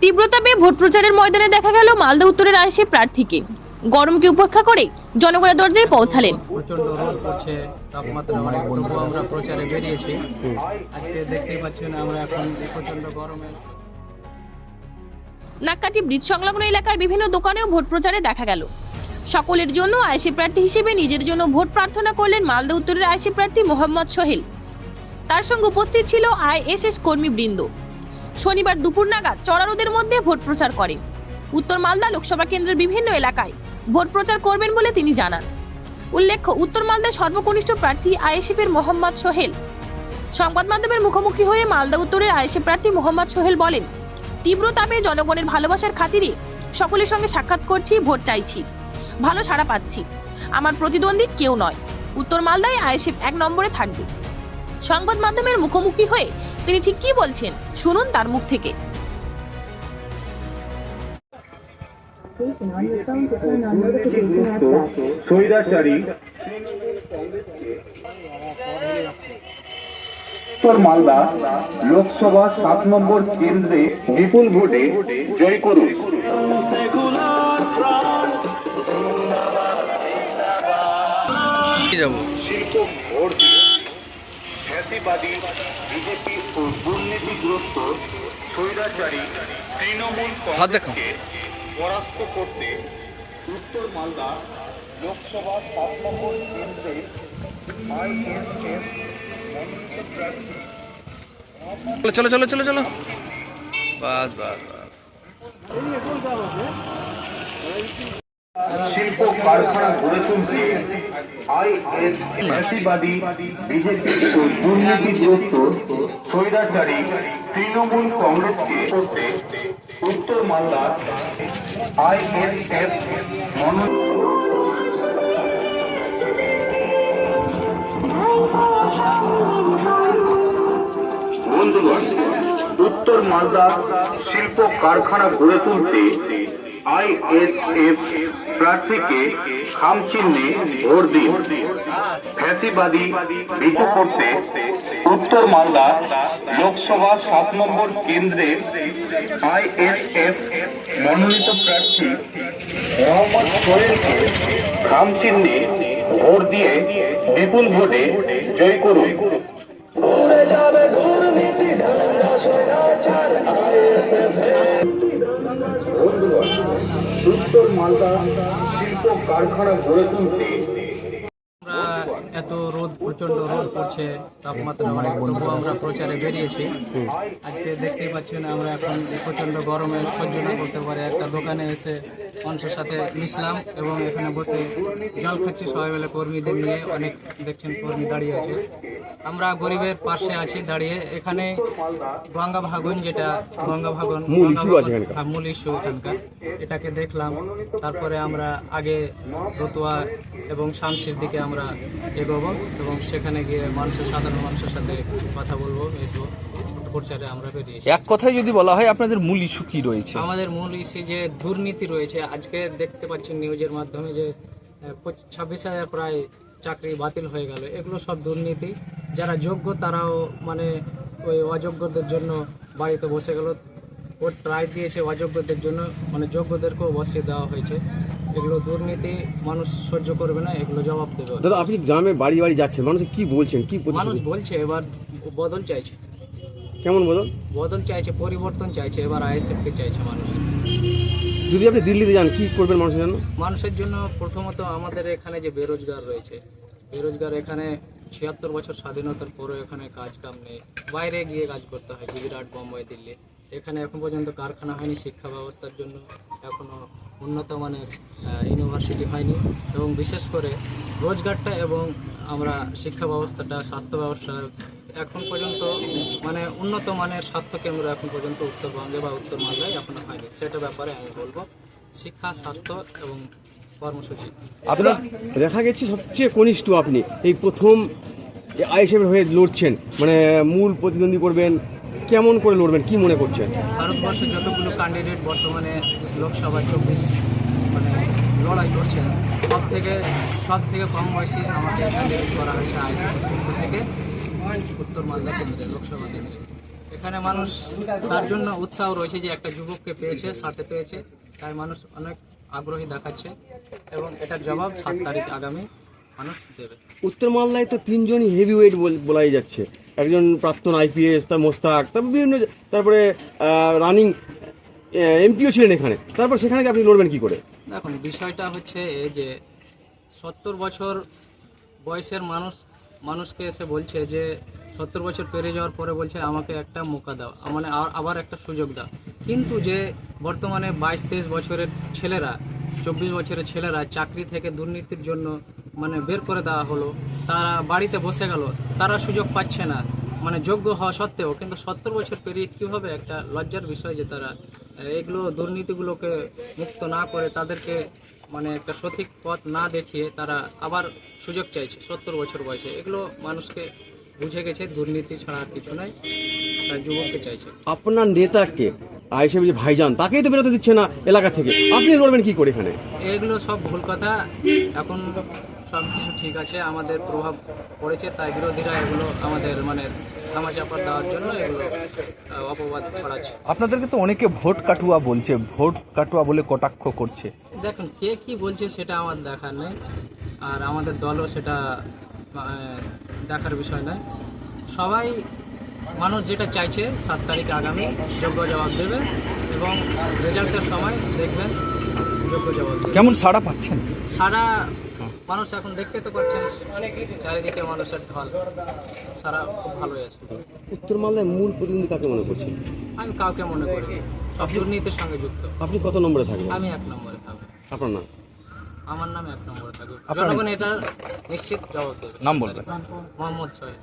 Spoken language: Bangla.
তীব্রতাপে ভোট প্রচারের ময়দানে দেখা গেল মালদা উত্তরের আইসি প্রার্থীকে। গরমকে উপেক্ষা করে জনগণের দরজায় পৌঁছালেন। প্রচণ্ড রোদ পড়ছে তাপমাত্রা অনেক তবুও আমরা প্রচারে বেরিয়েছি। আজকে দেখতেই পাচ্ছেন আমরা এখন প্রচণ্ড গরমে। নাক্কাটি ব্রিজ সংলগ্ন এলাকায় বিভিন্ন দোকানেও ভোট প্রচারে দেখা গেল। সকলের জন্য আইসি প্রার্থী হিসেবে নিজের জন্য ভোট প্রার্থনা করলেন মালদা উত্তরের আইসি প্রার্থী মোহাম্মদ সোহেল। তার সঙ্গে উপস্থিত ছিল আইএসএস কর্মীবৃন্দ। শনিবার দুপুর নাগাদ চড়া রোদের মধ্যে ভোট প্রচার করেন। উত্তর মালদা লোকসভা কেন্দ্রের বিভিন্ন এলাকায় ভোট প্রচার করবেন বলে তিনি জানান। উল্লেখ্য, উত্তর মালদার সর্বকনিষ্ঠ প্রার্থী আইএসএফের মোহাম্মদ সোহেল। সংবাদ মাধ্যমের মুখোমুখি হয়ে মালদা উত্তরের আইএসএফ প্রার্থী মোহাম্মদ সোহেল বলেন, তীব্র তাপে জনগণের ভালোবাসার খাতিরে সকলের সঙ্গে সাক্ষাৎ করছি, ভোট চাইছি। ভালো সাড়া পাচ্ছি। আমার প্রতিদ্বন্দ্বী কেউ নয়। উত্তর মালদায় আইএসএফ এক নম্বরে থাকবে। সংবাদ মাধ্যমের মুখোমুখি হয়ে তিনি ঠিক কি বলছেন শুনুন তার মুখ থেকে। উত্তর মালদা লোকসভা সাত নম্বর কেন্দ্রে বিপুল ভোটে জয় করুন। যাব। ফ্যাসিবাদী বিজেপি ও দুর্নীতিগ্রস্ত স্বৈরাচারী তৃণমূল কংগ্রেসকে পরাস্ত করতে উত্তর মালদা লোকসভা সাত নম্বর কেন্দ্রে চলো চলো চলো চলো। বাস বাস বাস। শিল্প কারখানা গড়ে তুলতে আইএস ফ্যাসিবাদী বিজেপি দুর্নীতিগ্রস্ত স্বৈরাচারী তৃণমূল কংগ্রেসকে করতে উত্তর মালদার আইএসএফ মনোনীত বন্ধুগণ, উত্তর মালদা শিল্প কারখানা গড়ে তুলতে আইএসএফ প্রার্থীকে খাম চিহ্নে ভোট দিন। ফ্যাসিবাদী বিজু করতে উত্তর মালদা লোকসভা সাত নম্বর কেন্দ্রে আইএসএফ মনোনীত প্রার্থী মোহাম্মদ সোহেলকে খাম চিহ্নে ভোট দিয়ে বিপুল ভোটে জয় করুন। বন্ধুগণ উত্তর মালদা শিল্প কারখানা গড়ে তুলতে রোদ প্রচণ্ড রোদ পড়ছে তাপমাত্রা অনেক তবুও আমরা প্রচারে বেরিয়েছি। আজকে দেখতেই পাচ্ছেন আমরা এখন প্রচণ্ড গরমে সহ্য না করতে পারে। একটা দোকানে এসে মানুষের সাথে মিশলাম এবং এখানে বসে জল খাচ্ছি। সবাই মিলে কর্মীদের নিয়ে অনেক দেখছেন কর্মী দাঁড়িয়ে আছে। আমরা গরিবের পাশে আছি দাঁড়িয়ে। এখানে গঙ্গা ভাগন যেটা গঙ্গা ভাগন মূল ইস্যু এখানকার। এটাকে দেখলাম। তারপরে আমরা আগে রতুয়া এবং শামসির দিকে আমরা এগোবো এবং সেখানে গিয়ে মানুষের সাধারণ মানুষের সাথে কথা বলব প্রচারে আমরা বেরিয়েছি এক কথায় যদি বলা হয় আপনাদের মূল ইস্যু কি রয়েছে? আমাদের মূল ইস্যু যে দুর্নীতি রয়েছে আজকে দেখতে পাচ্ছেন নিউজের মাধ্যমে যে ছাব্বিশ হাজার প্রায় চাকরি বাতিল হয়ে গেল। এগুলো সব দুর্নীতি। যারা যোগ্য তারাও মানে ওই অযোগ্যদের জন্য বাড়িতে বসে গেল। ও রায় দিয়েছে অযোগ্যদের জন্য। মানে যোগ্যদেরকেও বসিয়ে দেওয়া হয়েছে। এগুলো দুর্নীতি মানুষ সহ্য করবে না এগুলো জবাব দেবে দাদা আপনি গ্রামে বাড়ি বাড়ি যাচ্ছেন মানুষ কি বলছেন কি মানুষ বলছে এবার বদল চাইছে। কেমন বদল? বদল চাইছে পরিবর্তন চাইছে এবার আইএসএফকে চাইছে মানুষ। যদি আপনি দিল্লিতে যান কি করবেন মানুষের জন্য? মানুষের জন্য প্রথমত আমাদের এখানে যে বেরোজগার রয়েছে বেরোজগার এখানে ছিয়াত্তর বছর স্বাধীনতার পরেও এখানে কাজ কাম নেই। বাইরে গিয়ে কাজ করতে হয় গুজরাট বোম্বাই দিল্লি। এখানে এখন পর্যন্ত কারখানা হয়নি, শিক্ষা ব্যবস্থার জন্য এখনও উন্নত মানের ইউনিভার্সিটি হয়নি এবং বিশেষ করে রোজগারটা এবং আমরা শিক্ষা ব্যবস্থাটা, স্বাস্থ্য ব্যবস্থা এখন পর্যন্ত মানে উন্নত মানের স্বাস্থ্য কেন্দ্র এখন পর্যন্ত উত্তরবঙ্গে বা উত্তর মালদায় এখনও হয়নি। সেটা ব্যাপারে আমি বলব, শিক্ষা, স্বাস্থ্য এবং কর্মসূচি। আপনার দেখা গেছে সবচেয়ে কনিষ্ঠ আপনি, এই প্রথম আইএসএফের হয়ে লড়ছেন মানে মূল প্রতিদ্বন্দ্বী করবেন কেমন করে লড়বেন? কি মনে করছেন? ভারতবর্ষের যতগুলো ক্যান্ডিডেট বর্তমানে লোকসভা চব্বিশ মানে লড়াই করছেন সব থেকে সব থেকে কম বয়সী আমাকে ক্যান্ডিডেট করা হয়েছে আইসি থেকে উত্তর মালদা কেন্দ্রে লোকসভা কেন্দ্রে। এখানে মানুষ তার জন্য উৎসাহ রয়েছে যে একটা যুবককে পেয়েছে সাথে পেয়েছে তাই মানুষ অনেক আগ্রহী দেখাচ্ছে এবং এটার জবাব সাত তারিখ আগামী মানুষ দেবে। উত্তর মালদায় তো তিনজনই হেভি ওয়েট বলাই যাচ্ছে। একজন প্রাক্তন আইপিএস, তার মোস্তাক, তারপর বিভিন্ন তারপরে রানিং এমপিও ছিলেন এখানে। তারপর সেখানে আপনি লড়বেন কি করে? দেখুন, বিষয়টা হচ্ছে যে, সত্তর বছর বয়সের মানুষ, মানুষকে এসে বলছে যে, সত্তর বছর পেরিয়ে যাওয়ার পরে বলছে, আমাকে একটা মোকা দাও মানে আবার একটা সুযোগ দাও। কিন্তু যে, বর্তমানে বাইশ, তেইশ বছরের ছেলেরা, চব্বিশ বছরের ছেলেরা চাকরি থেকে দুর্নীতির জন্য মানে বের করে দেওয়া হলো তারা বাড়িতে বসে গেল তারা সুযোগ পাচ্ছে না। মানে যোগ্য হওয়া সত্ত্বেও কিন্তু সত্তর বছর পেরিয়ে কীভাবে একটা লজ্জার বিষয় যে তারা এগুলো দুর্নীতিগুলোকে মুক্ত না করে তাদেরকে মানে একটা সঠিক পথ না দেখিয়ে তারা আবার সুযোগ চাইছে সত্তর বছর বয়সে। এগুলো মানুষকে বুঝে গেছে দুর্নীতি ছাড়া আর কিছু নাই। যুবককে চাইছে। আপনার নেতাকে আই হিসেবে যে ভাইজান তাকেই তো বেরোতে দিচ্ছে না এলাকা থেকে। আপনি লড়বেন কি করে এখানে? এগুলো সব ভুল কথা। এখন সব কিছু ঠিক আছে আমাদের প্রভাব পড়েছে তাই বিরোধীরা এগুলো আমাদের মানে ধামাচাপা দেওয়ার জন্য এগুলো অপবাদ ছড়াচ্ছে। আপনাদেরকে তো অনেকে ভোট কাটুয়া বলছে ভোট কাটুয়া বলে কটাক্ষ করছে। দেখুন কে কি বলছে সেটা আমার দেখার নেই আর আমাদের দলও সেটা দেখার বিষয় নয়। সবাই মানুষ যেটা চাইছে সাত তারিখ আগামী যোগ্য জবাব দেবে এবং রেজাল্টের সময় দেখবেন যোগ্য জবাব দেবে। কেমন সাড়া পাচ্ছেন? সারা মানুষ এখন দেখতে তো পাচ্ছেন চারিদিকে মানুষের ঢল। সারা খুব ভালোই আছে। উত্তর মালদায় মূল প্রতিদ্বন্দ্বী কাকে মনে করছেন? আমি কাউকে মনে করি সব দুর্নীতির সঙ্গে যুক্ত। আপনি কত নম্বরে থাকবেন? আমি এক নম্বরে থাকব। আপনার নাম? আমার নাম এক নম্বরে থাকবে। আপনার- জনগণ এটা নিশ্চিত জবাব দেবে। নাম বলবেন। মোহাম্মদ সোহেল